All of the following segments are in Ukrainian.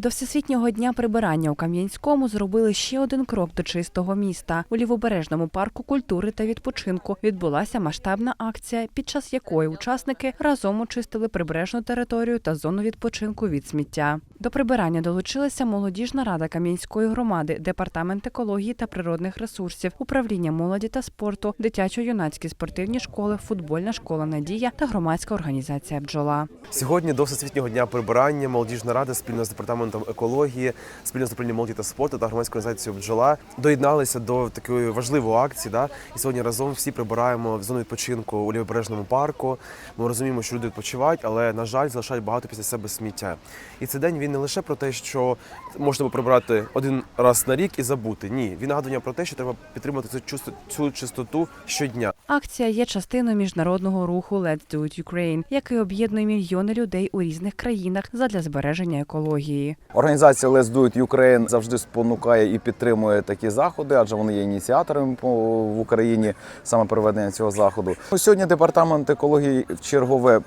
До всесвітнього дня прибирання у Кам'янському зробили ще один крок до чистого міста. У лівобережному парку культури та відпочинку відбулася масштабна акція, під час якої учасники разом очистили прибережну територію та зону відпочинку від сміття. До прибирання долучилася молодіжна рада Кам'янської громади, департамент екології та природних ресурсів, управління молоді та спорту, дитячо-юнацькі спортивні школи, футбольна школа Надія та громадська організація Бджола. Сьогодні до Всесвітнього дня прибирання молодіжна рада спільно з департаментом екології, спільно з управлінням молоді та спорту та громадською організацією бджола доєдналися до такої важливої акції. Да? І сьогодні разом всі прибираємо в зону відпочинку у лівобережному парку. Ми розуміємо, що люди відпочивають, але на жаль, залишають багато після себе сміття. І цей день він не лише про те, що можна прибирати один раз на рік і забути. Ні, він нагадування про те, що треба підтримувати цю цю чистоту щодня. Акція є частиною міжнародного руху Let's Do It Ukraine, який об'єднує мільйони людей у різних країнах задля збереження екології. Організація Let's Do It Ukraine завжди спонукає і підтримує такі заходи, адже вони є ініціаторами в Україні саме проведення цього заходу. Ну, Сьогодні департамент екології в чергове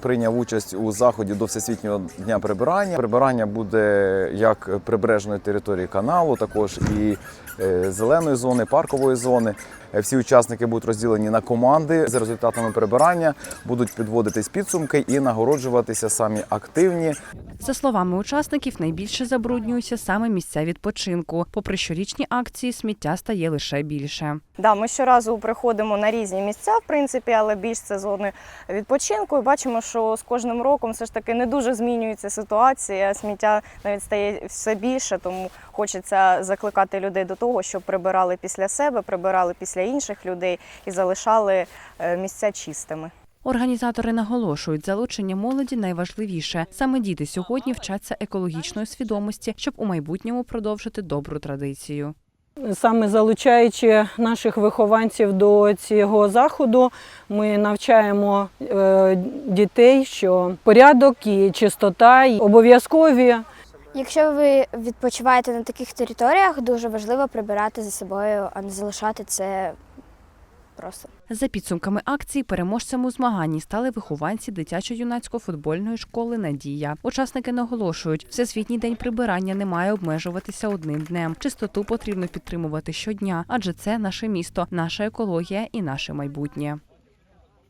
прийняв участь у заході до всесвітнього дня прибирання. Прибирання буде як прибережної території каналу, також і е, зеленої зони, паркової зони. Е, Всі учасники будуть розділені на команди за результатами прибирання, будуть підводитись підсумки і нагороджуватися самі активні За словами учасників, найбільше забруднюються саме місця відпочинку. Попри щорічні акції, сміття стає лише більше. Да, ми щоразу приходимо на різні місця, в принципі, але більш це зони відпочинку. І бачимо, що з кожним роком все ж таки не дуже змінюється ситуація. Сміття навіть стає все більше, тому хочеться закликати людей до того, щоб прибирали після себе, прибирали після інших людей і залишали е, місця чистими. Організатори наголошують, залучення молоді найважливіше. Саме діти сьогодні вчаться екологічної свідомості, щоб у майбутньому продовжити добру традицію. Саме залучаючи наших вихованців до цього заходу, ми навчаємо е, дітей, що порядок і чистота обов'язкові. Якщо ви відпочиваєте на таких територіях, дуже важливо прибирати за собою, а не залишати це просто. За підсумками акції, переможцем у змаганні стали вихованці дитячо-юнацької футбольної школи Надія. Учасники наголошують, всесвітній день прибирання не має обмежуватися одним днем. Чистоту потрібно підтримувати щодня, адже це наше місто, наша екологія і наше майбутнє.